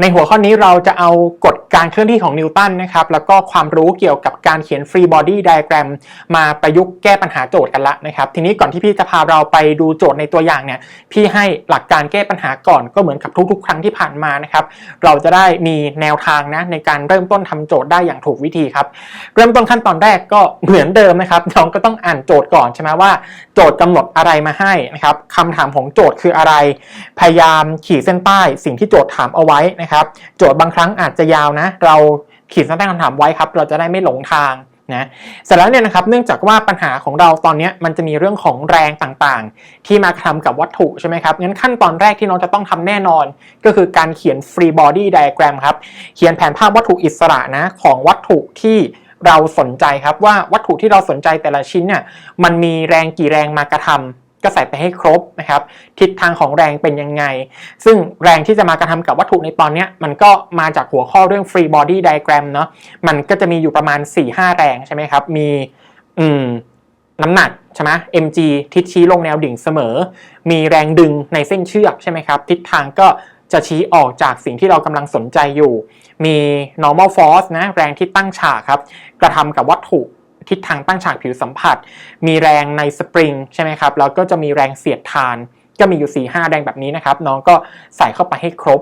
ในหัวข้อนี้เราจะเอากฎการเคลื่อนที่ของนิวตันนะครับ แล้วก็ความรู้เกี่ยวกับการเขียน free body diagram มาประยุกต์แก้ปัญหาโจทย์กันละนะครับ ทีนี้ก่อนที่พี่จะพาเราไปดูโจทย์ในตัวอย่างเนี่ย พี่ให้หลักการแก้ปัญหาก่อนก็เหมือนกับทุกๆ ครั้งที่ผ่านมานะครับ เราจะได้มีแนวทางนะในการเริ่มต้นทำโจทย์ได้อย่างถูกวิธีครับ เริ่มต้นขั้นตอนแรกก็เหมือนเดิมนะครับน้องก็ต้องอ่านโจทย์ก่อนใช่ไหมว่าโจทย์กำหนดอะไรมาให้นะครับคำถามของโจทย์คืออะไร พยายามขีดเส้นใต้สิ่งที่โจทย์ถามเอาไว้นะครับ โจทย์บางครั้งอาจจะยาวนะ เราขีดเส้นใต้คำถามไว้ครับ เราจะได้ไม่หลงทางนะเสร็จแล้วเนี่ยนะครับเนื่องจากว่าปัญหาของเราตอนนี้มันจะมีเรื่องของแรงต่างๆ ที่มากระทำกับวัตถุใช่ไหมครับงั้นขั้นตอนแรกที่น้องจะต้องทำแน่นอน ก็คือการเขียน free body diagram ครับเขียนแผนภาพวัตถุอิสระนะของวัตถุที่เราสนใจครับว่าวัตถุที่เราสนใจแต่ละชิ้นเนี่ยมันมีแรงกี่แรงมากระทำ ก็ใส่ไปให้ครบนะครับ ทิศทางของแรงเป็นยังไง ซึ่งแรงที่จะมากระทำกับวัตถุในตอนนี้มันก็มาจากหัวข้อเรื่อง free body diagram เนาะมันก็จะมีอยู่ประมาณ 4-5 แรงใช่ไหมครับ มีอืมน้ำหนักใช่ไหม mg ทิศชี้ลงแนวดิ่งเสมอ มีแรงดึงในเส้นเชือกใช่ไหมครับ ทิศทางก็จะชี้ออกจากสิ่งที่เรากำลังสนใจอยู่ มี normal force นะ แรงที่ตั้งฉากครับ กระทำกับวัตถุ ทิศทางตั้งฉากผิวสัมผัส มีแรงในสปริงใช่ไหมครับแล้วก็จะมีแรงเสียดทาน ก็มีอยู่4ีหแรงแบบนี้นะครับ น้องก็ใส่เข้าไปให้ครบ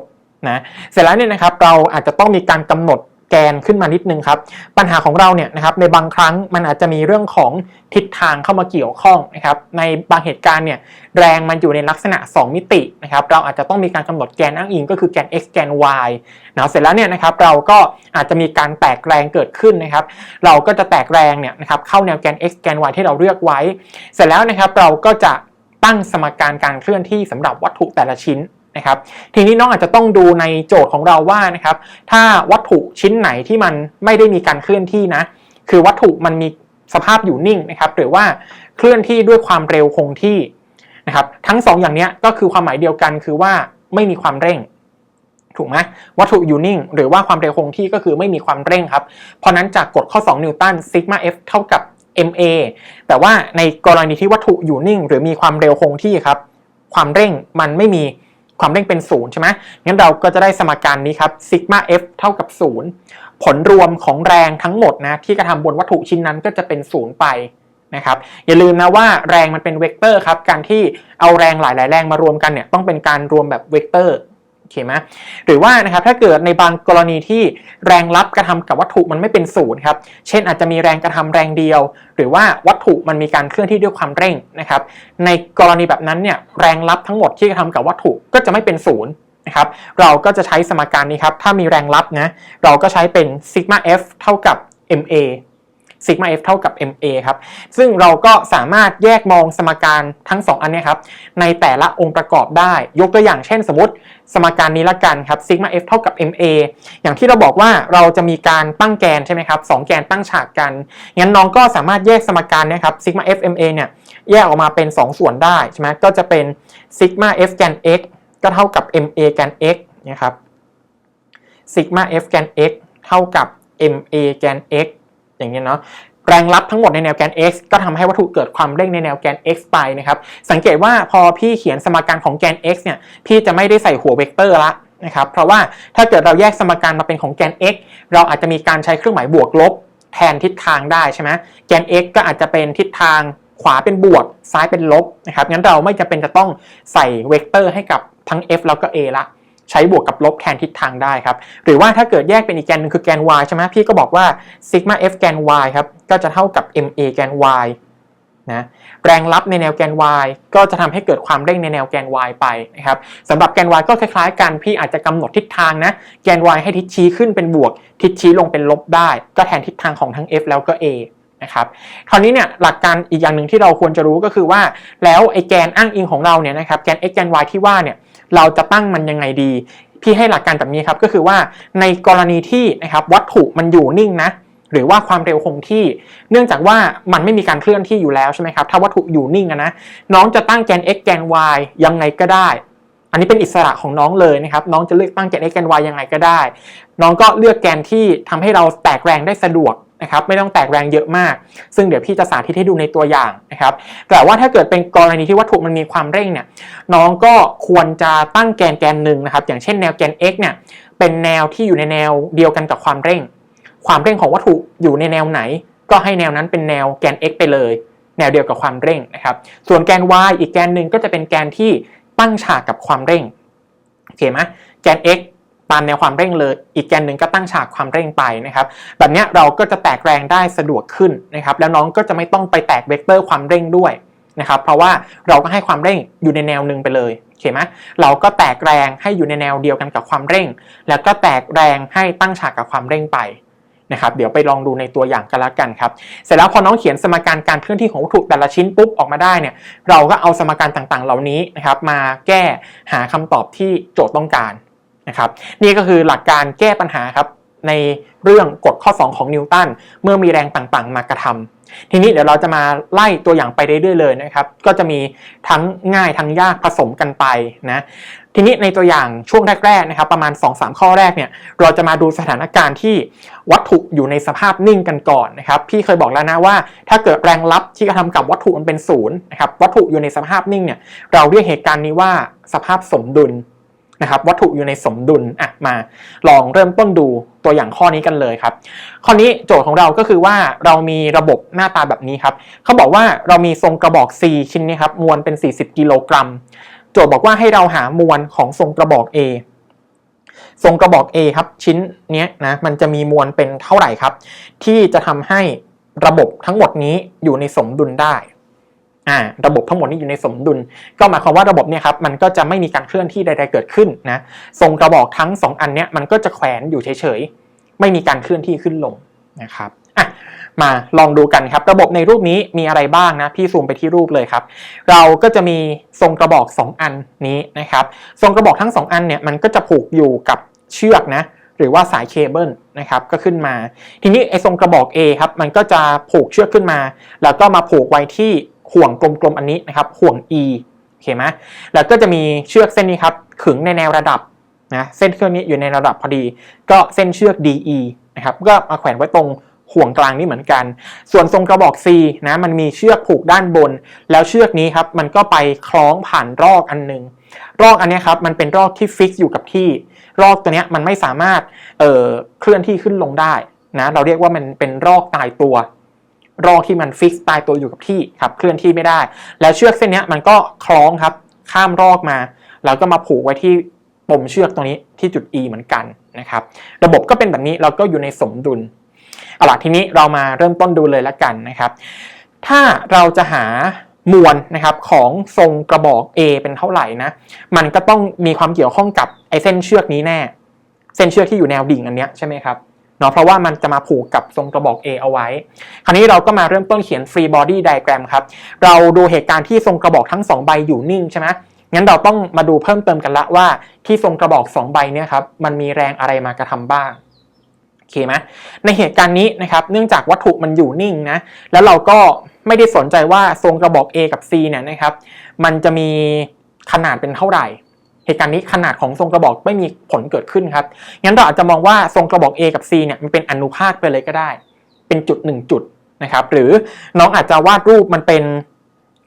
นะเสร็จแล้วเนี่ยนะครับเราอาจจะต้องมีการกำหนด แกนขึ้นมานิดนึงครับ ปัญหาของเราเนี่ยนะครับในบางครั้งมันอาจจะมีเรื่องของทิศทางเข้ามาเกี่ยวข้องนะครับในบางเหตุการณ์เนี่ยแรงมันอยู่ในลักษณะ 2 มิตินะครับเราอาจจะต้องมีการกำหนดแกนอ้างอิงก็คือแกน x แกน y นะเสร็จแล้วเนี่ยนะครับเราก็อาจจะมีการแตกแรงเกิดขึ้นนะครับ เราก็จะแตกแรงเนี่ยนะครับเข้าแนวแกน x แกน y ที่เราเลือกไว้ เสร็จแล้วนะครับเราก็จะตั้งสมการการเคลื่อนที่สำหรับวัตถุแต่ละชิ้น นะครับทีนี้น้องอาจจะต้องดูในโจทย์ของเราว่านะครับถ้าวัตถุชิ้นไหนที่มันไม่ได้มีการเคลื่อนที่นะคือวัตถุมันมีสภาพอยู่นิ่งนะครับหรือว่าเคลื่อนที่ด้วยความเร็วคงที่นะครับทั้ง2ออย่างนี้ก็คือความหมายเดียวกันคือว่าไม่มีความเร่งถูกไหมวัตถุอยู่นิ่ง หรือว่าความเร็วคงที่ก็คือไม่มีความเร่งครับ เพราะนั้นจากกฎข้อ 2 นิวตันซิกมา F เท่ากับ ma แต่ว่าในกรณีที่วัตถุอยู่นิ่ง หรือมีความเร็วคงที่ครับ ความเร่งมันไม่มี ความเร่งเป็นศูนย์ใช่ไหมงั้นเราก็จะได้สมการนี้ครับซิกมา f เท่ากับ 0 ผลรวมของแรงทั้งหมดนะที่กระทำบนวัตถุชิ้นนั้นก็จะเป็นศูนย์ไปนะครับอย่าลืมนะว่าแรงมันเป็นเวกเตอร์ครับการที่เอาแรงหลาย ๆ แรงมารวมกันเนี่ยต้องเป็นการรวมแบบเวกเตอร์ อเคไหมหรือว่านะครับถ้าเกิดในบางกรณีที่แรงรับกระทำกับวัตถุมันไม่เป็นศูนย์ครับเช่นอาจจะมีแรงกระทำแรงเดียว หรือว่าวัตถุมันมีการเคลื่อนที่ด้วยความเร่งนะครับในกรณีแบบนั้นเนี่ยแรงรับทั้งหมดที่กระทำกับวัตถุก็จะไม่เป็นศูนย์นะครับเราก็จะใช้สมการนี้ครับถ้ามีแรงรับนะเราก็ใช้เป็นซิกมา f เท่ากับ ma ซิกมา f เท่ากับ ma ครับ ซึ่งเราก็สามารถแยกมองสมการทั้ง 2 อันนี้ครับ ในแต่ละองค์ประกอบได้ ยกตัวอย่างเช่นสมมติสมการนี้ละกันครับซิกมา f เท่ากับ ma อย่างที่เราบอกว่าเราจะมีการตั้งแกนใช่ไหมครับสแกนตั้งฉากกัน งั้นน้องก็สามารถแยกสมการนี้ครับซิกมา f ma เนี่ยแยกออกมาเป็น 2 ส่วนได้ใช่ไหมก็จะเป็นซิกมา f แกน x ก็เท่ากับ ma แกน x นะครับซิกมา f แกน x เท่ากับ ma แกน x อย่างนี้เนาะแรงรับทั้งหมดในแนวแกน x ก็ทำให้วัตถุเกิดความเร่งในแนวแกน x ไปนะครับ สังเกตว่าพอพี่เขียนสมการของแกน x เนี่ย พี่จะไม่ได้ใส่หัวเวกเตอร์ละนะครับ เพราะว่าถ้าเกิดเราแยกสมการมาเป็นของแกน x เราอาจจะมีการใช้เครื่องหมายบวกลบ แทนทิศทางได้ใช่ไหมแกน x ก็อาจจะเป็นทิศทางขวาเป็นบวก ซ้ายเป็นลบนะครับ งั้นเราไม่จำเป็นจะต้องใส่เวกเตอร์ให้กับทั้ง f แล้วก็ a ละ ใช้บวกกับลบแทนทิศทางได้ครับ หรือว่าถ้าเกิดแยกเป็นอีกแกนหนึ่งคือแกน y ใช่ไหมพี่ก็บอกว่าซิกมา f แกน y ครับก็จะเท่ากับ ma แกน y นะแรงรับในแนวแกน y ก็จะทำให้เกิดความเร่งในแนวแกน y ไปนะครับสำหรับแกน y ก็คล้ายๆ กันพี่อาจจะกำหนดทิศทางนะแกน y ให้ทิศชี้ขึ้นเป็นบวก ทิศชี้ลงเป็นลบได้ ก็แทนทิศทางของทั้ง f แล้วก็ a นะครับคราวนี้เนี่ยหลักการอีกอย่างหนึ่งที่เราควรจะรู้ก็คือว่า แล้วไอ้แกนอ้างอิงของเราเนี่ยนะครับแกน x แกน y ที่ว่าเนี่ย เราจะตั้งมันยังไงดี พี่ให้หลักการแบบนี้ครับก็คือว่าในกรณีที่นะครับวัตถุมันอยู่นิ่งนะหรือว่าความเร็วคงที่ เนื่องจากว่ามันไม่มีการเคลื่อนที่อยู่แล้วใช่ไหมครับ ถ้าวัตถุอยู่นิ่งนะ น้องจะตั้งแกน x แกน y ยังไงก็ได้ อันนี้เป็นอิสระของน้องเลยนะครับ น้องจะเลือกตั้งแกน x แกน y ยังไงก็ได้ น้องก็เลือกแกนที่ทำให้เราแตกแรงได้สะดวก นะครับไม่ต้องแตกแรงเยอะมาก ซึ่งเดี๋ยวพี่จะสาธิตให้ดูในตัวอย่างนะครับแต่ว่าถ้าเกิดเป็นกรณีที่วัตถุมันมีความเร่งเนี่ยน้องก็ควรจะตั้งแกนแกนหนึ่งนะครับอย่างเช่นแนวแกน x เนี่ยเป็นแนวที่อยู่ในแนวเดียวกันกับความเร่ง ความเร่งของวัตถุอยู่ในแนวไหน ก็ให้แนวนั้นเป็นแนวแกน x ไปเลย แนวเดียวกับความเร่งนะครับส่วนแกน y อีกแกนหนึ่งก็จะเป็นแกนที่ตั้งฉากกับความเร่งโอเคไหมแกน x ตามแนวความเร่งเลย อีกแกนหนึ่งก็ตั้งฉากความเร่งไปนะครับ แบบนี้เราก็จะแตกแรงได้สะดวกขึ้นนะครับ แล้วน้องก็จะไม่ต้องไปแตกเวกเตอร์ความเร่งด้วยนะครับ เพราะว่าเราก็ให้ความเร่งอยู่ในแนวหนึ่งไปเลยโอเคไหมเราก็แตกแรงให้อยู่ในแนวเดียวกันกับความเร่ง แล้วก็แตกแรงให้ตั้งฉากกับความเร่งไปนะครับเดี๋ยวไปลองดูในตัวอย่างกันละกันครับ เสร็จแล้วพอน้องเขียนสมการการเคลื่อนที่ของวัตถุแต่ละชิ้นปุ๊บออกมาได้เนี่ย เราก็เอาสมการต่างๆ เหล่านี้นะครับมาแก้หาคำตอบที่โจทย์ต้องการ นะครับ นี่ก็คือหลักการแก้ปัญหาครับในเรื่องกฎข้อ 2 ของนิวตันเมื่อมีแรงต่างๆ มากระทำทีนี้เดี๋ยวเราจะมาไล่ตัวอย่างไปเรื่อยๆเลยนะครับ ก็จะมีทั้งง่ายทั้งยากผสมกันไปนะทีนี้ในตัวอย่างช่วงแรกๆนะครับ ประมาณ 2-3 ข้อแรกเนี่ยเราจะมาดูสถานการณ์ที่วัตถุอยู่ในสภาพนิ่งกันก่อนนะครับพี่เคยบอกแล้วนะว่า ถ้าเกิดแรงลับที่กระทำกับวัตถุมันเป็นศูนย์นะครับวัตถุอยู่ในสภาพนิ่งเนี่ยเราเรียกเหตุการณ์นี้ว่าสภาพสมดุล นะครับวัตถุอยู่ในสมดุลอะมาลองเริ่มต้นดูตัวอย่างข้อนี้กันเลยครับ ข้อนี้โจทย์ของเราก็คือว่าเรามีระบบหน้าตาแบบนี้ครับเขาบอกว่าเรามีทรงกระบอก C ชิ้นนี้ครับมวลเป็น 40 กิโลกรัม โจทย์บอกว่าให้เราหามวลของทรงกระบอก A ทรงกระบอก A ครับชิ้นเนี้ยนะมันจะมีมวลเป็นเท่าไหร่ครับ ที่จะทำให้ระบบทั้งหมดนี้อยู่ในสมดุลได้ อ่าระบบทั้งหมดนี้อยู่ในสมดุล ก็หมายความว่าระบบเนี่ยครับมันก็จะไม่มีการเคลื่อนที่ใด ๆ เกิดขึ้นนะทรงกระบอกทั้ง 2 อันเนี้ยมันก็จะแขวนอยู่เฉยๆไม่มีการเคลื่อนที่ขึ้นลงนะครับอะมาลองดูกันครับ ระบบในรูปนี้มีอะไรบ้างนะพี่ซูมไปที่รูปเลยครับ เราก็จะมีทรงกระบอก 2 อันนี้นะครับทรงกระบอกทั้ง 2 อันเนี่ยมันก็จะผูกอยู่กับเชือกนะหรือว่าสายเคเบิลนะครับก็ขึ้นมา ทีนี้ไอ้ทรงกระบอก A ครับมันก็จะผูกเชือกขึ้นมา แล้วก็มาผูกไว้ที่ ห่วงกลมๆอันนี้นะครับห่วง E โอเคไหมแล้วก็จะมีเชือกเส้นนี้ครับขึงในแนวระดับนะเส้นเครื่องนี้อยู่ในระดับพอดี ก็เส้นเชือก DE นะครับก็มาแขวนไว้ตรงห่วงกลางนี้เหมือนกัน ส่วนทรงกระบอก C นะมันมีเชือกผูกด้านบน แล้วเชือกนี้ครับมันก็ไปคล้องผ่านรอกอันหนึง รอกอันนี้ครับมันเป็นรอกที่ฟิกซ์อยู่กับที่ รอกตัวนี้มันไม่สามารถเเคลื่อนที่ขึ้นลงได้นะเราเรียกว่ามันเป็นรอกตายตัว รอกที่มันฟิกตายตัวอยู่กับที่ครับเคลื่อนที่ไม่ได้ แล้วเชือกเส้นนี้มันก็คล้องครับข้ามรอกมา แล้วก็มาผูกไว้ที่ปมเชือกตรงนี้ที่จุด E เหมือนกันนะครับระบบก็เป็นแบบนี้เราก็อยู่ในสมดุลเอาล่ะทีนี้เรามาเริ่มต้นดูเลยละกันนะครับ ถ้าเราจะหามวลนะครับของทรงกระบอก A เป็นเท่าไหร่นะ มันก็ต้องมีความเกี่ยวข้องกับไอเส้นเชือกนี้แน่ เส้นเชือกที่อยู่แนวดิ่งอันเนี้ยใช่ไหมครับ เนาะเพราะว่ามันจะมาผูกกับทรงกระบอก A เอาไว้ คราวนี้เราก็มาเริ่มต้นเขียน free body diagram ครับ เราดูเหตุการณ์ที่ทรงกระบอกทั้ง 2 ใบอยู่นิ่งใช่ไหมงั้นเราต้องมาดูเพิ่มเติมกันละว่าที่ทรงกระบอก 2 ใบเนี่ยครับมันมีแรงอะไรมากระทำบ้างโอเคไหมในเหตุการณ์นี้นะครับเนื่องจากวัตถุมันอยู่นิ่งนะแล้วเราก็ไม่ได้สนใจว่าทรงกระบอก A กับ C เนี่ยนะครับมันจะมีขนาดเป็นเท่าไหร่ เหตุการณ์นี้ขนาดของทรงกระบอกไม่มีผลเกิดขึ้นครับ งั้นเราอาจจะมองว่าทรงกระบอก A กับ C เนี่ยมันเป็นอนุภาคไปเลยก็ได้ เป็นจุดหนึ่งจุดนะครับ หรือน้องอาจจะวาดรูปมันเป็น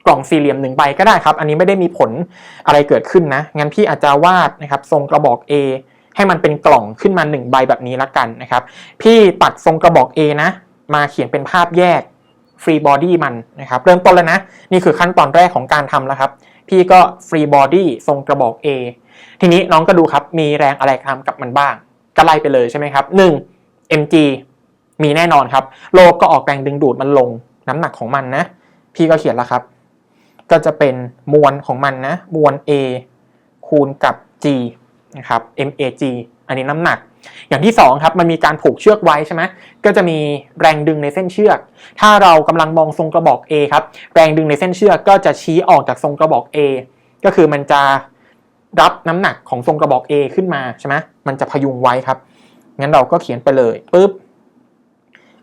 กล่องสี่เหลี่ยมหนึ่งใบก็ได้ครับ อันนี้ไม่ได้มีผลอะไรเกิดขึ้นนะ งั้นพี่อาจจะวาดนะครับทรงกระบอก A ให้มันเป็นกล่องขึ้นมา 1 ใบแบบนี้ละกันนะครับ พี่ตัดทรงกระบอก A นะ มาเขียนเป็นภาพแยก free body มันนะครับ เริ่มต้นแล้วนะ นี่คือขั้นตอนแรกของการทำแล้วครับ พี่ก็ free body ทรงกระบอก A ทีนี้น้องก็ดูครับมีแรงอะไรทำกับมันบ้าง ก็ไล่ไปเลยใช่ไหมครับ1 mg มีแน่นอนครับ โลกก็ออกแรงดึงดูดมันลงน้ำหนักของมันนะ พี่ก็เขียนแล้วครับ ก็จะเป็นมวลของมันนะ มวล A คูณกับ G นะครับ MAG อันนี้น้ำหนัก อย่างที่2ครับมันมีการผูกเชือกไว้ใช่ไหมก็จะมีแรงดึงในเส้นเชือก ถ้าเรากำลังมองทรงกระบอก A ครับแรงดึงในเส้นเชือกก็จะชี้ออกจากทรงกระบอก A ก็คือมันจะรับน้ำหนักของทรงกระบอก A ขึ้นมาใช่ไหมมันจะพยุงไว้ครับงั้นเราก็เขียนไปเลยปุ๊บ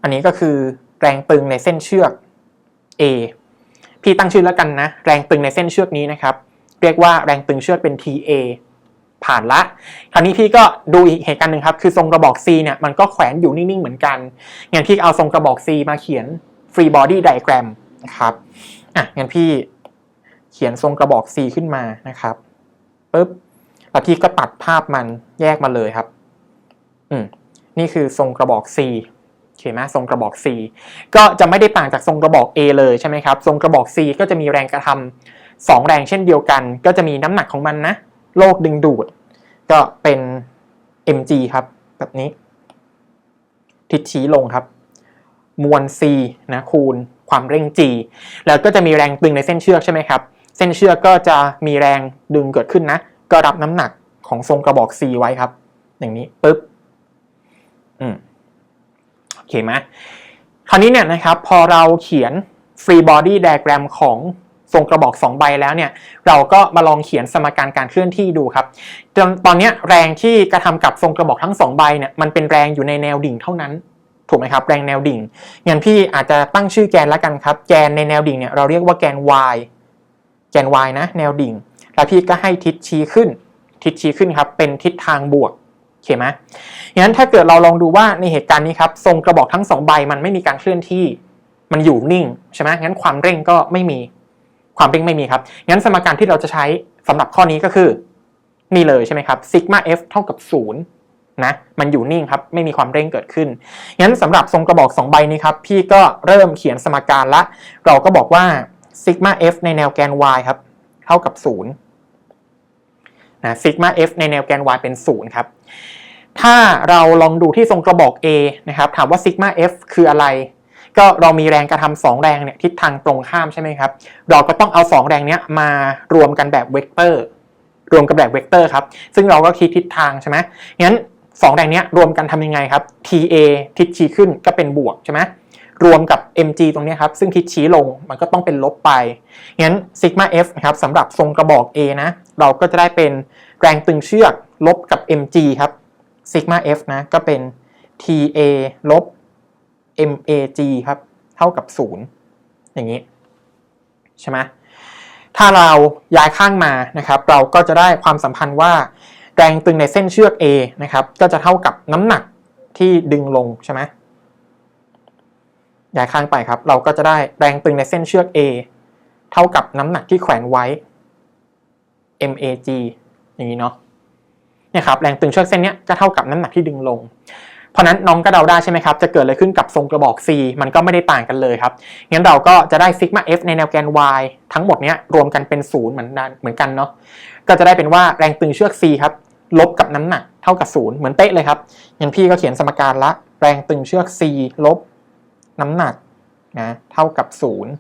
อันนี้ก็คือแรงตึงในเส้นเชือก A พี่ตั้งชื่อแล้วกันนะ แรงตึงในเส้นเชือกนี้นะครับ เรียกว่าแรงตึงเชือกเป็น TA ผ่านละ คราวนี้พี่ก็ดูอีกเหตุการณ์หนึ่งครับ คือทรงกระบอก C เนี่ยมันก็แขวนอยู่นิ่งๆเหมือนกันงั้นพี่เอาทรงกระบอก C มาเขียน free body diagram นะครับอะงั้นพี่เขียนทรงกระบอก C ขึ้นมานะครับปึ๊บแล้วพี่ก็ตัดภาพมันแยกมาเลยครับ อืมนี่คือทรงกระบอก C โอเคไหมทรงกระบอก C ก็จะไม่ได้ต่างจากทรงกระบอก A เลยใช่ไหมครับ ทรงกระบอก C ก็จะมีแรงกระทำสองแรงเช่นเดียวกัน ก็จะมีน้ำหนักของมันนะ โลกดึงดูด ก็เป็น mg ครับ แบบนี้ ทิศชี้ลงครับ มวล c นะคูณความเร่ง g แล้วก็จะมีแรงตึงในเส้นเชือกใช่ไหมครับ เส้นเชือกก็จะมีแรงดึงเกิดขึ้นนะ ก็รับน้ำหนักของทรงกระบอก c ไว้ครับ อย่างนี้ปึ๊บอืมโอเคไหมคราวนี้เนี่ยนะครับ พอเราเขียน free body diagram ของ ทรงกระบอก 2 ใบแล้วเนี่ยเราก็มาลองเขียนสมการการเคลื่อนที่ดูครับตอนนี้แรงที่กระทำกับทรงกระบอกทั้ง 2 ใบเนี่ยมันเป็นแรงอยู่ในแนวดิ่งเท่านั้นถูกไหมครับแรงแนวดิ่งงั้นพี่อาจจะตั้งชื่อแกนล้วกันครับ แกนในแนวดิ่งเนี่ยเราเรียกว่าแกน y แกน y นะ แนวดิ่ง แล้วพี่ก็ให้ทิศชี้ขึ้น ทิศชี้ขึ้นครับ เป็นทิศทางบวกโอเคไหมงั้นถ้าเกิดเราลองดูว่าในเหตุการณ์นี้ครับทรงกระบอกทั้งสองใบมันไม่มีการเคลื่อนที่ มันอยู่นิ่งใช่ไหมงั้นความเร่งก็ไม่มี ความเร่งไม่มีครับ งั้นสมการที่เราจะใช้สำหรับข้อนี้ก็คือนี่เลยใช่ไหมครับซิกมา f เท่ากับ0นะมันอยู่นิ่งครับ ไม่มีความเร่งเกิดขึ้น งั้นสำหรับทรงกระบอก 2 ใบนี้ครับ พี่ก็เริ่มเขียนสมการละ เราก็บอกว่าซิกมา f ในแนวแกน y ครับ เท่ากับ0นะซิกมา f ในแนวแกน y เป็น0ครับ ถ้าเราลองดูที่ทรงกระบอก A นะครับ ถามว่าซิกมา f คืออะไร ก็เรามีแรงกระทำสองแรงเนี่ยทิศทางตรงข้ามใช่ไหมครับ เราก็ต้องเอา2แรงเนี้ยมารวมกันแบบเวกเตอร์ รวมกันแบบเวกเตอร์ครับ ซึ่งเราก็คิดทิศทางใช่ไหมงั้น2แรงเนี้ยรวมกันทำยังไงครับ TA ทิศชี้ขึ้นก็เป็นบวกใช่ไหมรวมกับ mg ตรงนี้ครับซึ่งทิศชี้ลงมันก็ต้องเป็นลบไปงั้นซิกมา f นะครับสำหรับทรงกระบอก A นะ เราก็จะได้เป็นแรงตึงเชือกลบกับ mg ครับซิกมา f นะก็เป็น TA ลบ mag ครับ เท่ากับ 0 อย่างนี้ใช่ไหมถ้าเราย้ายข้างมานะครับ เราก็จะได้ความสัมพันธ์ว่า แรงตึงในเส้นเชือก A นะครับ ก็จะเท่ากับน้ำหนักที่ดึงลงใช่ไหมย้ายข้างไปครับ เราก็จะได้แรงตึงในเส้นเชือก A เท่ากับน้ำหนักที่แขวนไว้ mag อย่างนี้เนาะเนี่ยครับแรงตึงเชือกเส้นนี้ก็เท่ากับน้ำหนักที่ดึงลง เพราะนั้นน้องก็เดาได้ใช่ไหมครับ จะเกิดอะไรขึ้นกับทรงกระบอก C มันก็ไม่ได้ต่างกันเลยครับ งั้นเราก็จะได้ซิกมา F ในแนวแกน Y ทั้งหมดเนี้ยรวมกันเป็นศูนย์เหมือนกันเหมือนกันเนาะ ก็จะได้เป็นว่าแรงตึงเชือก C ครับลบกับน้ำหนักเท่ากับศูนย์เหมือนเป๊ะเลยครับ งั้นพี่ก็เขียนสมการละแรงตึงเชือก C ลบน้ำหนักนะเท่ากับศูนย์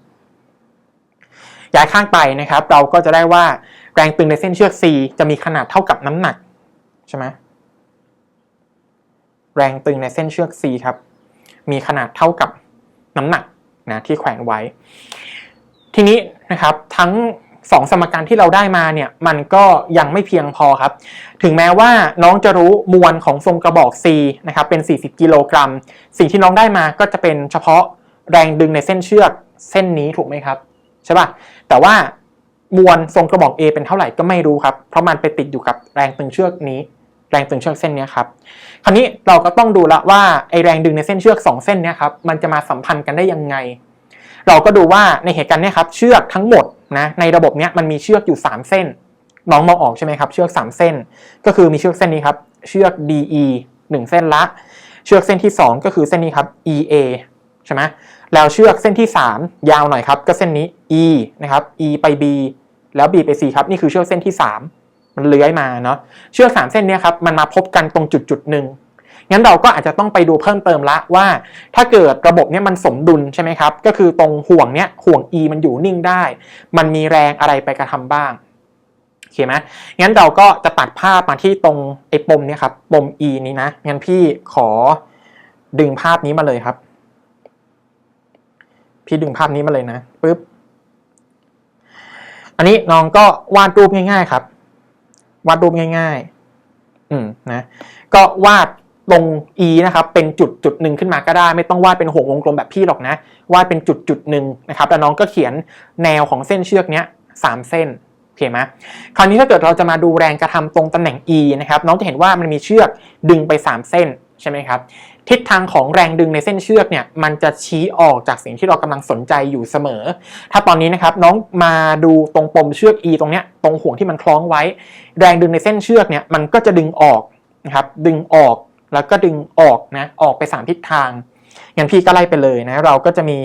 ย้ายข้างไปนะครับ เราก็จะได้ว่าแรงตึงในเส้นเชือก C จะมีขนาดเท่ากับน้ำหนักใช่ไหม แรงตึงในเส้นเชือก C ครับ มีขนาดเท่ากับน้ำหนักนะที่แขวนไว้ ทีนี้นะครับทั้งสองสมการที่เราได้มาเนี่ยมันก็ยังไม่เพียงพอครับ ถึงแม้ว่าน้องจะรู้มวลของทรงกระบอก C นะครับเป็น 40 กิโลกรัม สิ่งที่น้องได้มาก็จะเป็นเฉพาะแรงดึงในเส้นเชือกเส้นนี้ถูกไหมครับใช่ป่ะแต่ว่ามวลทรงกระบอก A เป็นเท่าไหร่ก็ไม่รู้ครับ เพราะมันไปติดอยู่กับแรงตึงเชือกนี้ แรงตึงเชือกเส้นนี้ครับ คราวนี้เราก็ต้องดูละว่าไอแรงดึงในเส้นเชือก 2 เส้นนี้ครับมันจะมาสัมพันธ์กันได้ยังไง เราก็ดูว่าในเหตุการณ์นี้ครับเชือกทั้งหมดนะในระบบนี้มันมีเชือกอยู่ 3 เส้นน้องมองออกใช่ไหมครับเชือก 3 เส้น ก็คือมีเชือกเส้นนี้ครับเชือก DE 1 เส้นละ เชือกเส้นที่ 2 ก็คือเส้นนี้ครับ EA ใช่ไหมแล้วเชือกเส้นที่ 3 ยาวหน่อยครับก็เส้นนี้ E นะครับ E ไป B แล้ว B ไป C ครับนี่คือเชือกเส้นที่ 3 มันเลื้อยมาเนาะเชือก3เส้นเนี้ยครับมันมาพบกันตรงจุดจุดหนึ่งงั้นเราก็อาจจะต้องไปดูเพิ่มเติมละว่า ถ้าเกิดระบบเนี้ยมันสมดุลใช่ไหมครับ ก็คือตรงห่วงเนี้ยห่วง E มันอยู่นิ่งได้ มันมีแรงอะไรไปกระทำบ้างโอเคไหมงั้นเราก็จะตัดภาพมาที่ตรงไอ้ปมเนี้ยครับปม E นี้นะงั้นพี่ขอดึงภาพนี้มาเลยครับ พี่ดึงภาพนี้มาเลยนะปึ๊บอันนี้น้องก็วาดรูปง่าย ๆ ครับ วาดรูปง่าย ๆ อืมนะก็วาดตรง e นะครับ เป็นจุดจุดหนึ่งขึ้นมาก็ได้ ไม่ต้องวาดเป็นห่วงวงกลมแบบพี่หรอกนะ วาดเป็นจุดจุดหนึ่งนะครับ แล้วน้องก็เขียนแนวของเส้นเชือกเนี้ยสามเส้นโอเคไหมคราวนี้ถ้าเกิดเราจะมาดูแรงกระทำตรงตำแหน่ง e นะครับ น้องจะเห็นว่ามันมีเชือกดึงไปสามเส้น ใช่ไหมครับทิศทางของแรงดึงในเส้นเชือกเนี่ยมันจะชี้ออกจากสิ่งที่เรากำลังสนใจอยู่เสมอ ถ้าตอนนี้นะครับน้องมาดูตรงปมเชือก e ตรงเนี้ยตรงห่วงที่มันคล้องไว้ แรงดึงในเส้นเชือกเนี่ยมันก็จะดึงออกนะครับดึงออกแล้วก็ดึงออกนะออกไปสามทิศทางงั้นพี่ก็ไล่ไปเลยนะเราก็จะมี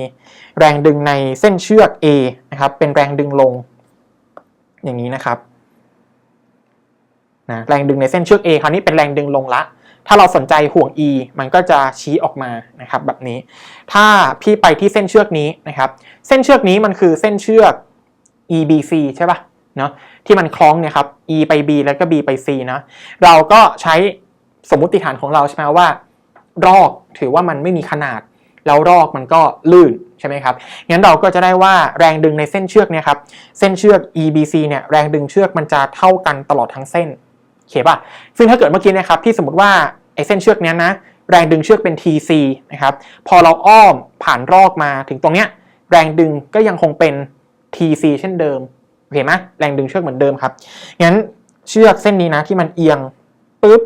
แรงดึงในเส้นเชือก A นะครับเป็นแรงดึงลง อย่างนี้นะครับนะแรงดึงในเส้นเชือก A คราวนี้เป็นแรงดึงลงละ ถ้าเราสนใจห่วง E มันก็จะชี้ออกมานะครับแบบนี้ ถ้าพี่ไปที่เส้นเชือกนี้นะครับ เส้นเชือกนี้มันคือเส้นเชือก EBC ใช่ปะเนาะที่มันคล้องเนี่ยครับ E ไป B แล้วก็ B ไป C นะเราก็ใช้สมมุติฐานของเราใช่ไหมว่า รอกถือว่ามันไม่มีขนาด แล้วรอกมันก็ลื่นใช่ไหมครับงั้นเราก็จะได้ว่าแรงดึงในเส้นเชือกเนี่ยครับเส้นเชือก EBC เนี่ยแรงดึงเชือกมันจะเท่ากันตลอดทั้งเส้น โอเคป่ะซึ่งถ้าเกิดเมื่อกี้นะครับที่สมมติว่าไอ้เส้นเชือกเนี้ยนะแรงดึงเชือกเป็น TC นะครับพอเราอ้อมผ่านรอกมาถึงตรงเนี้ยแรงดึงก็ยังคงเป็น TC เช่นเดิมโอเคไหมแรงดึงเชือกเหมือนเดิมครับงั้นเชือกเส้นนี้นะที่มันเอียงปุ๊บ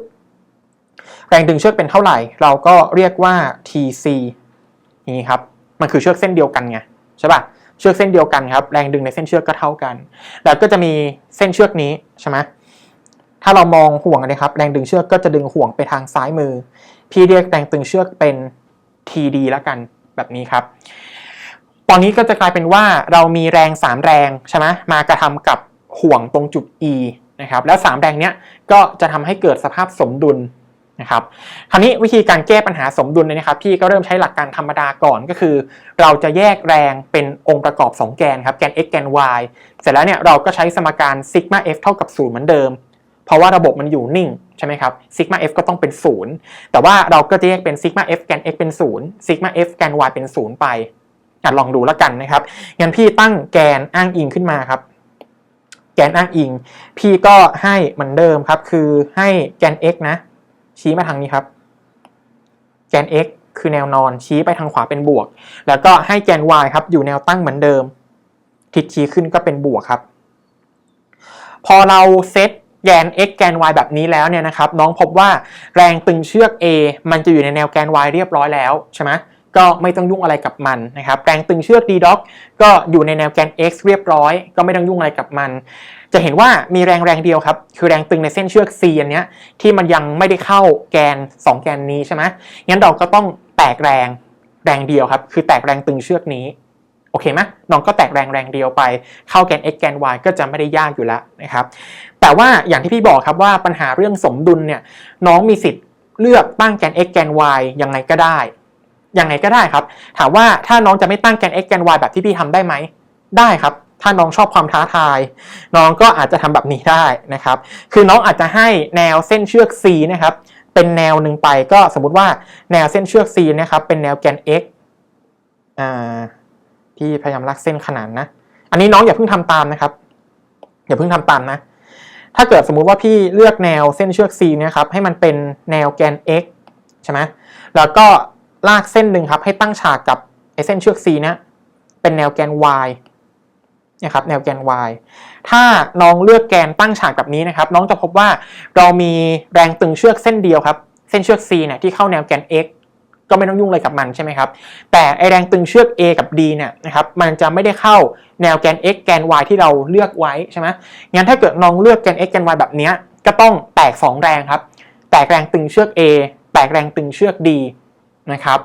แรงดึงเชือกเป็นเท่าไหร่ เราก็เรียกว่า TC นี่ครับมันคือเชือกเส้นเดียวกันไงใช่ป่ะเชือกเส้นเดียวกันครับแรงดึงในเส้นเชือกก็เท่ากัน แล้วก็จะมีเส้นเชือกนี้ใช่ไหม ถ้าเรามองห่วงนะครับแรงดึงเชือกก็จะดึงห่วงไปทางซ้ายมือ พี่เรียกแรงตึงเชือกเป็น TD แล้วกันแบบนี้ครับ ตอนนี้ก็จะกลายเป็นว่าเรามีแรง 3 แรงใช่ไหมมากระทำกับห่วงตรงจุด E นะครับแล้ว 3 แรงเนี้ยก็จะทำให้เกิดสภาพสมดุลนะครับคราวนี้วิธีการแก้ปัญหาสมดุลเนี่ยนะครับ พี่ก็เริ่มใช้หลักการธรรมดาก่อนก็คือ เราจะแยกแรงเป็นองค์ประกอบ 2 แกนครับแกน x แกน y เสร็จแล้วเนี่ยเราก็ใช้สมการซิกมา f เท่ากับ0เหมือนเดิม เพราะว่าระบบมันอยู่นิ่งใช่ไหมครับซิกมา f ก็ต้องเป็น 0 แต่ว่าเราก็จะแยกเป็นซิกมา f แกน x เป็น0ซิกมา f แกน y เป็น 0 ไปอะลองดูแล้วกันนะครับงั้นพี่ตั้งแกนอ้างอิงขึ้นมาครับ แกนอ้างอิง พี่ก็ให้เหมือนเดิมครับ คือให้แกน x นะ ชี้มาทางนี้ครับ แกน x คือแนวนอนชี้ไปทางขวาเป็นบวก แล้วก็ให้แกน y ครับ อยู่แนวตั้งเหมือนเดิม ทิศชี้ขึ้นก็เป็นบวกครับ พอเราเซต แกน x แกน y แบบนี้แล้วเนี่ยนะครับน้องพบว่าแรงตึงเชือก A มันจะอยู่ในแนวแกน y เรียบร้อยแล้วใช่ไหมก็ไม่ต้องยุ่งอะไรกับมันนะครับแรงตึงเชือก d doc ก็อยู่ในแนวแกน x เรียบร้อย ก็ไม่ต้องยุ่งอะไรกับมัน จะเห็นว่ามีแรงแรงเดียวครับ คือแรงตึงในเส้นเชือก C อันเนี้ยที่มันยังไม่ได้เข้าแกน 2 แกนนี้ใช่ไหมงั้นเราก็ต้องแตกแรงแรงเดียวครับ คือแตกแรงตึงเชือกนี้ โอเคไหมน้องก็แตกแรงแรงเดียวไป เข้าแกน x แกน y ก็จะไม่ได้ยากอยู่แล้วนะครับ แต่ว่าอย่างที่พี่บอกครับว่าปัญหาเรื่องสมดุลเนี่ยน้องมีสิทธิ์เลือกตั้งแกน x แกน y ยังไงก็ได้ ยังไงก็ได้ครับ ถามว่าถ้าน้องจะไม่ตั้งแกน x แกน y แบบที่พี่ทำได้ไหม ได้ครับ ถ้าน้องชอบความท้าทาย น้องก็อาจจะทำแบบนี้ได้นะครับ คือน้องอาจจะให้แนวเส้นเชือก c นะครับ เป็นแนวหนึ่งไปก็สมมุติว่าแนวเส้นเชือก c นะครับ เป็นแนวแกน x อ่า พี่พยายามลากเส้นขนานนะ อันนี้น้องอย่าเพิ่งทำตามนะครับ อย่าเพิ่งทำตามนะ ถ้าเกิดสมมุติว่าพี่เลือกแนวเส้นเชือก c เนี่ยครับ ให้มันเป็นแนวแกน x ใช่ไหมแล้วก็ลากเส้นหนึ่งครับให้ตั้งฉากกับไอ้เส้นเชือก c เนี่ยเป็นแนวแกน y นะครับแนวแกน y ถ้าน้องเลือกแกนตั้งฉากแบบนี้นะครับ น้องจะพบว่าเรามีแรงตึงเชือกเส้นเดียวครับ เส้นเชือก c เนี่ยที่เข้าแนวแกน x ก็ไม่ต้องยุ่งเลยกับมันใช่ไหมครับ แต่ไอแรงตึงเชือก a กับ d เนี่ยนะครับ มันจะไม่ได้เข้าแนวแกน x แกน y ที่เราเลือกไว้ใช่ไหมงั้นถ้าเกิดน้องเลือกแกน x แกน y แบบนี้ก็ต้องแตก 2 แรงครับ แตกแรงตึงเชือก a แตกแรงตึงเชือก d นะครับ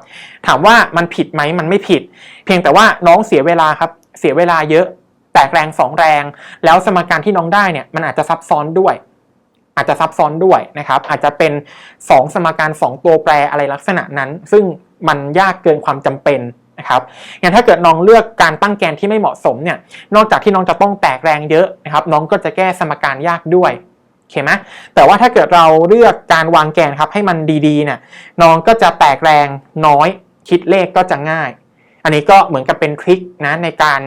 ถามว่ามันผิดไหมมันไม่ผิด เพียงแต่ว่าน้องเสียเวลาครับ เสียเวลาเยอะ แตกแรง 2 แรง แล้วสมการที่น้องได้เนี่ย มันอาจจะซับซ้อนด้วย อาจจะซับซ้อนด้วยนะครับ อาจจะเป็น 2 สมการ 2 ตัวแปรอะไรลักษณะนั้น ซึ่งมันยากเกินความจำเป็นนะครับงั้นถ้าเกิดน้องเลือกการตั้งแกนที่ไม่เหมาะสมเนี่ย นอกจากที่น้องจะต้องแตกแรงเยอะนะครับ น้องก็จะแก้สมการยากด้วยโอเคไหมแต่ว่าถ้าเกิดเราเลือกการวางแกนครับให้มันดีๆเนี่ยน้องก็จะแตกแรงน้อยคิดเลขก็จะง่าย อันนี้ก็เหมือนกับเป็นทริคนะในการ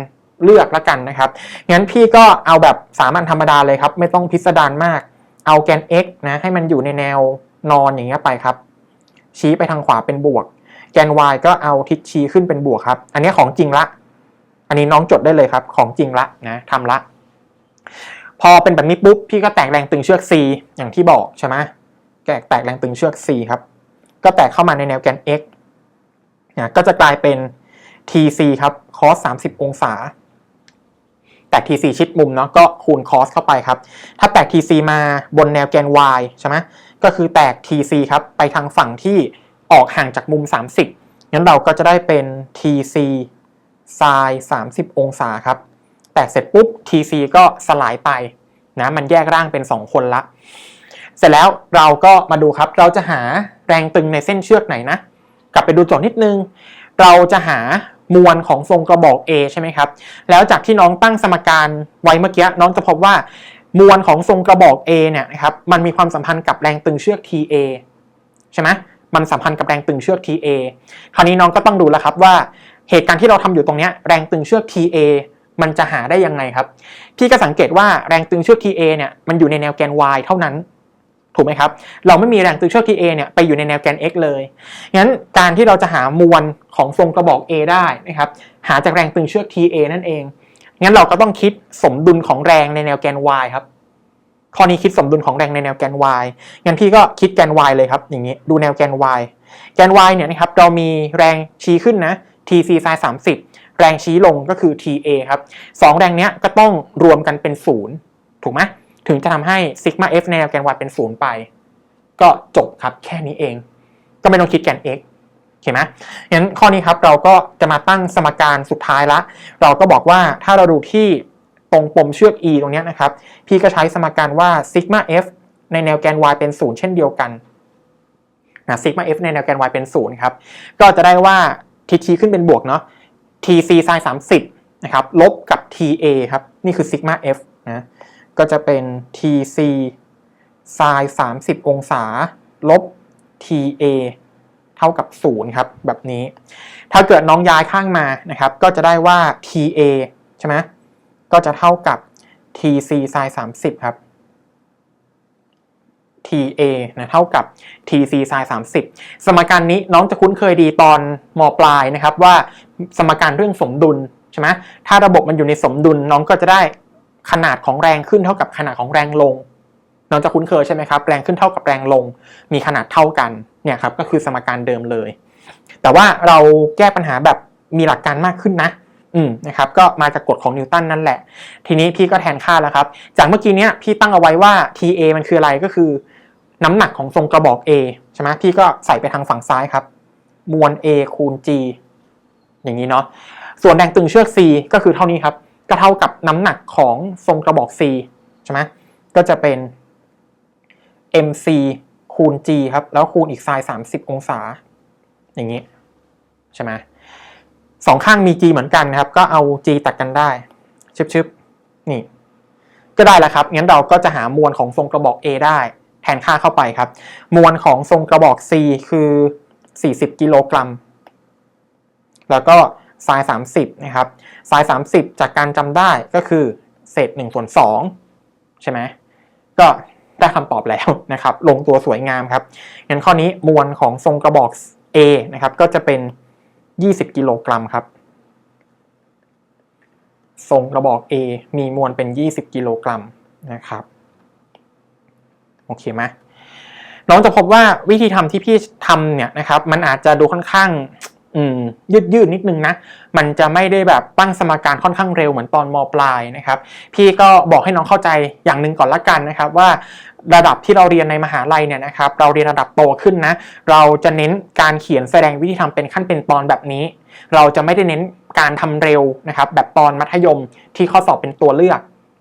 เลือกละกันนะครับ งั้นพี่ก็เอาแบบสามัญธรรมดาเลยครับ ไม่ต้องพิสดารมาก เอาแกน x นะให้มันอยู่ในแนวนอนอย่างเงี้ยไปครับ ชี้ไปทางขวาเป็นบวก แกน y ก็เอาทิศชี้ขึ้นเป็นบวกครับ อันนี้ของจริงละ อันนี้น้องจดได้เลยครับ ของจริงละนะทำละ พอเป็นแบบนี้ปุ๊บพี่ก็แตกแรงตึงเชือก c อย่างที่บอกใช่ไหมแตกแตกแรงตึงเชือก c ครับ ก็แตกเข้ามาในแนวแกน x นะก็จะกลายเป็น tc ครับ cos 30 องศา แตก tc ชิดมุมเนาะก็คูณ cos เข้าไปครับ ถ้าแตก tc มาบนแนวแกน y ใช่ไหมก็คือแตก TC ครับไปทางฝั่งที่ออกห่างจากมุม 30 งั้นเราก็จะได้เป็น TC ไซน์30 องศาครับ แตกเสร็จปุ๊บ TC ก็สลายไปนะมันแยกร่างเป็น 2 คนละ เสร็จแล้วเราก็มาดูครับ เราจะหาแรงตึงในเส้นเชือกไหนนะ กลับไปดูโจทย์นิดนึง เราจะหา มวลของทรงกระบอก A ใช่ไหมครับ แล้วจากที่น้องตั้งสมการไว้เมื่อกี้น้องจะพบว่ามวลของทรงกระบอก A เนี่ยนะครับมันมีความสัมพันธ์กับแรงตึงเชือก TA ใช่ไหมมันสัมพันธ์กับแรงตึงเชือก TA คราวนี้น้องก็ต้องดูแล้วครับว่าเหตุการณ์ที่เราทำอยู่ตรงเนี้ยแรงตึงเชือก TA มันจะหาได้ยังไงครับ พี่ก็สังเกตว่าแรงตึงเชือก TA เนี่ยมันอยู่ในแนวแกน y เท่านั้น ถูกไหมครับ เราไม่มีแรงตึงเชือก TA เนี่ยไปอยู่ในแนวแกน x เลยงั้นการที่เราจะหามวลของทรงกระบอก A ได้นะครับหาจากแรงตึงเชือก TA นั่นเองงั้นเราก็ต้องคิดสมดุลของแรงในแนวแกน y ครับข้อนี้คิดสมดุลของแรงในแนวแกน y งั้นพี่ก็คิดแกน y เลยครับ อย่างนี้ดูแนวแกน y แกน y เนี่ยนะครับเรามีแรงชี้ขึ้นนะ tc ไซน์30แรงชี้ลงก็คือ ta ครับสองแรงเนี้ยก็ต้องรวมกันเป็นศูนย์ถูกไหม ถึงจะทำให้ซิกมา f ในแนวแกน y เป็นศูนย์ไป ก็จบครับแค่นี้เอง ก็ไม่ต้องคิดแกน x เห็นไหมงั้นข้อนี้ครับเราก็จะมาตั้งสมการสุดท้ายละ เราก็บอกว่าถ้าเราดูที่ตรงปมเชือก e ตรงเนี้ยนะครับ พี่ก็ใช้สมการว่าซิกมา f ในแนวแกน y เป็นศูนย์เช่นเดียวกันนะซิกมา f ในแนวแกน y เป็นศูนย์ครับ ก็จะได้ว่าทีทีขึ้นเป็นบวกเนาะ tc ไซน์30นะครับ ลบกับ ta ครับ นี่คือซิกมา f นะ ก็จะเป็น tc ไซน์30 องศา ลบ ta เท่ากับ 0 ครับ แบบนี้ ถ้าเกิดน้องย้ายข้างมานะครับ ก็จะได้ว่า ta ใช่ไหมก็จะเท่ากับ tc ไซน์30 ครับ TA นะเท่ากับ TC ไซน์30 สมการนี้น้องจะคุ้นเคยดีตอนมปลายนะครับว่าสมการเรื่องสมดุลใช่ไหมถ้าระบบมันอยู่ในสมดุลน้องก็จะได้ ขนาดของแรงขึ้นเท่ากับขนาดของแรงลงน้องจะคุ้นเคยใช่ไหมครับ แรงขึ้นเท่ากับแรงลง มีขนาดเท่ากันเนี่ยครับก็คือสมการเดิมเลย แต่ว่าเราแก้ปัญหาแบบมีหลักการมากขึ้นนะอืมนะครับก็มาจากกฎของนิวตันนั่นแหละ ทีนี้พี่ก็แทนค่าแล้วครับ จากเมื่อกี้เนี้ยพี่ตั้งเอาไว้ว่า TA มันคืออะไรก็คือ น้ำหนักของทรงกระบอก A ใช่ไหมพี่ก็ใส่ไปทางฝั่งซ้ายครับ มวล A คูณ G อย่างนี้เนาะส่วนแรงตึงเชือก C ก็คือเท่านี้ครับ ก็เท่ากับน้ำหนักของทรงกระบอก C ใช่ไหมก็จะเป็น MC คูณ G ครับ แล้วคูณอีกไซน์30 องศา อย่างนี้ ใช่ไหมสองข้างมี G เหมือนกันนะครับ ก็เอา G ตัดกันได้ ชึบๆนี่ ก็ได้แล้วครับ งั้นเราก็จะหามวลของทรงกระบอก A ได้ แทนค่าเข้าไปครับ มวลของทรงกระบอก C คือ 40 กิโลกรัม แล้วก็ ไซน์30นะครับไซน์30 จากการจำได้ก็คือเศษ1ส่วน2ใช่ไหมก็ได้คำตอบแล้วนะครับ ลงตัวสวยงามครับงั้นข้อนี้มวลของทรงกระบอก A นะครับ ก็จะเป็น 20 กิโลกรัมครับ ทรงกระบอก A มีมวลเป็น 20 กิโลกรัมนะครับ โอเคไหมน้องจะพบว่าวิธีทำที่พี่ทำเนี่ยนะครับ มันอาจจะดูค่อนข้าง ยืดยืดนิดนึงนะ มันจะไม่ได้แบบตั้งสมการค่อนข้างเร็วเหมือนตอนมปลายนะครับ พี่ก็บอกให้น้องเข้าใจอย่างหนึ่งก่อนละกันนะครับว่าระดับที่เราเรียนในมหาลัยเนี่ยนะครับเราเรียนระดับโตขึ้นนะ เราจะเน้นการเขียนแสดงวิธีทำเป็นขั้นเป็นตอนแบบนี้ เราจะไม่ได้เน้นการทำเร็วนะครับแบบตอนมัธยมที่ข้อสอบเป็นตัวเลือก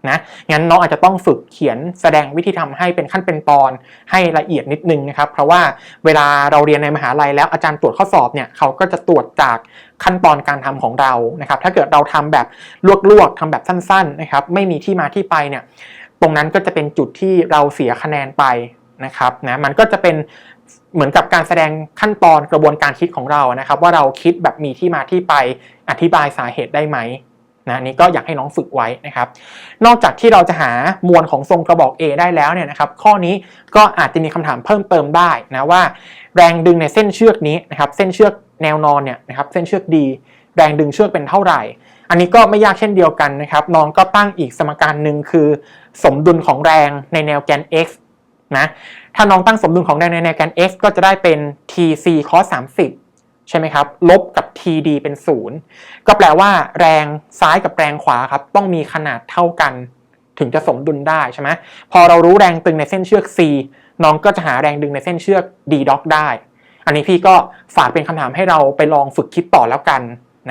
นะงั้นน้องอาจจะต้องฝึกเขียนแสดงวิธีทำให้เป็นขั้นเป็นตอนให้ละเอียดนิดนึงนะครับเพราะว่าเวลาเราเรียนในมหาลัยแล้วอาจารย์ตรวจข้อสอบเนี่ยเขาก็จะตรวจจากขั้นตอนการทำของเรานะครับถ้าเกิดเราทำแบบลวกๆทำแบบสั้นๆนะครับไม่มีที่มาที่ไปเนี่ยตรงนั้นก็จะเป็นจุดที่เราเสียคะแนนไปนะครับนะมันก็จะเป็นเหมือนกับการแสดงขั้นตอนกระบวนการคิดของเรานะครับ ว่าเราคิดแบบมีที่มาที่ไปอธิบายสาเหตุได้ไหม นะนี่ก็อยากให้น้องฝึกไว้นะครับ นอกจากที่เราจะหามวลของทรงกระบอก A ได้แล้วเนี่ยนะครับ ข้อนี้ก็อาจจะมีคำถามเพิ่มเติมได้นะว่า แรงดึงในเส้นเชือกนี้นะครับ เส้นเชือกแนวนอนเนี่ยนะครับเส้นเชือกดีแรงดึงเชือกเป็นเท่าไหร่ อันนี้ก็ไม่ยากเช่นเดียวกันนะครับ น้องก็ตั้งอีกสมการหนึ่งคือ สมดุลของแรงในแนวแกน x นะ ถ้าน้องตั้งสมดุลของแรงในแนวแกน x ก็จะได้เป็น tc cos 30 ใช่ไหมครับ ลบกับ td เป็น 0 ก็แปลว่า แรงซ้ายกับแรงขวาครับ ต้องมีขนาดเท่ากัน ถึงจะสมดุลได้ใช่ไหมพอเรารู้แรงตึงในเส้นเชือก c น้องก็จะหาแรงดึงในเส้นเชือก d d o c ได้ อันนี้พี่ก็ฝากเป็นคำถามให้เราไปลองฝึกคิดต่อแล้วกัน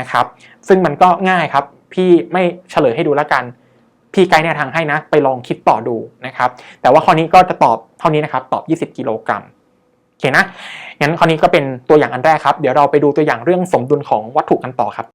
นะครับ ซึ่งมันก็ง่ายครับ พี่ไม่เฉลยให้ดูแล้วกัน พี่ไกด์แนวทางให้นะ ไปลองคิดต่อดูนะครับ แต่ว่าข้อนี้ก็จะตอบเท่านี้นะครับ ตอบ 20 กิโลกรัม โอเคนะงั้นคราวนี้ก็เป็นตัวอย่างอันแรกครับ เดี๋ยวเราไปดูตัวอย่างเรื่องสมดุลของวัตถุกันต่อครับ